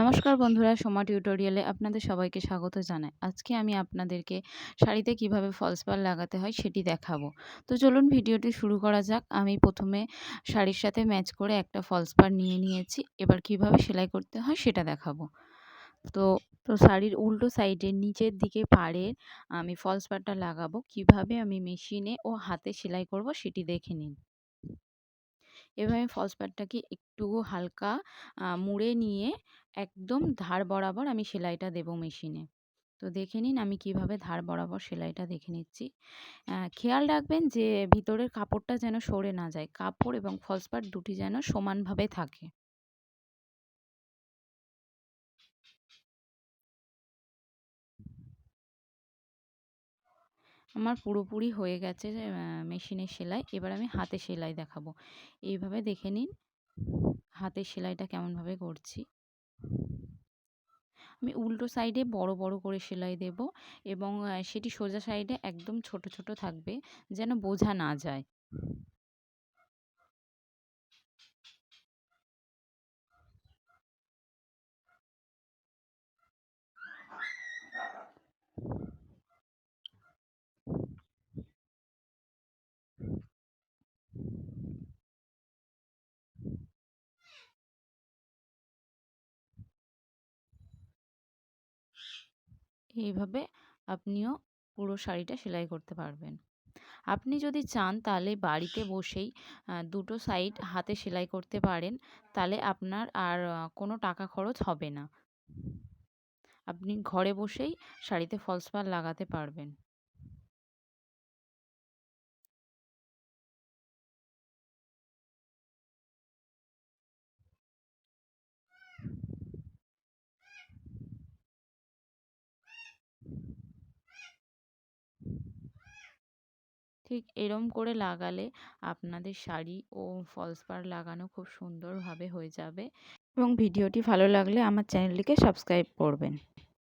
নমস্কার বন্ধুরা, সোমা টিউটোরিয়ালে আপনাদের সবাইকে স্বাগত জানাই। আজকে আমি আপনাদেরকে শাড়িতে কীভাবে ফলস পাড় লাগাতে হয় সেটি দেখাবো। তো চলুন ভিডিওটি শুরু করা যাক। আমি প্রথমে শাড়ির সাথে ম্যাচ করে একটা ফলস পাড় নিয়ে নিয়েছি। এবার কীভাবে সেলাই করতে হয় সেটা দেখাবো। তো তো শাড়ির উল্টো সাইডের নিচের দিকে পাড়ের আমি ফলস পাড়টা লাগাবো। কীভাবে আমি মেশিনে ও হাতে সেলাই করব সেটি দেখে নিন। এভাবে ফলস পাড়টাকে একটু হালকা মুড়ে নিয়ে একদম ধার বরাবর আমি সেলাইটা দেব মেশিনে। তো দেখে নিন আমি কীভাবে ধার বরাবর সেলাইটা দেখে নিচ্ছি। খেয়াল রাখবেন যে ভিতরের কাপড়টা যেন সরে না যায়, কাপড় এবং ফলস পাড় দুটি যেন সমানভাবে থাকে। আমার পুরোপুরি হয়ে গেছে মেশিনের সেলাই। এবার আমি হাতে সেলাই দেখাবো। এইভাবে দেখে নিন হাতে সেলাইটা কেমনভাবে করছি। আমি উল্টো সাইডে বড় বড় করে সেলাই দেব এবং সেটি সোজা সাইডে একদম ছোট ছোট থাকবে যেন বোঝা না যায়। এইভাবে আপনিও পুরো শাড়িটা সেলাই করতে পারবেন। আপনি যদি চান তাহলে বাড়িতে বসেই দুটো সাইড হাতে সেলাই করতে পারেন, তাহলে আপনার আর কোনো টাকা খরচ হবে না। আপনি ঘরে বসেই শাড়িতে ফলস পাড় লাগাতে পারবেন। ঠিক এরম করে লাগালে আপনাদের শাড়ি ও ফলস পাড় লাগানো খুব সুন্দরভাবে হয়ে যাবে এবং ভিডিওটি ভালো লাগলে আমার চ্যানেলটিকে সাবস্ক্রাইব করবেন।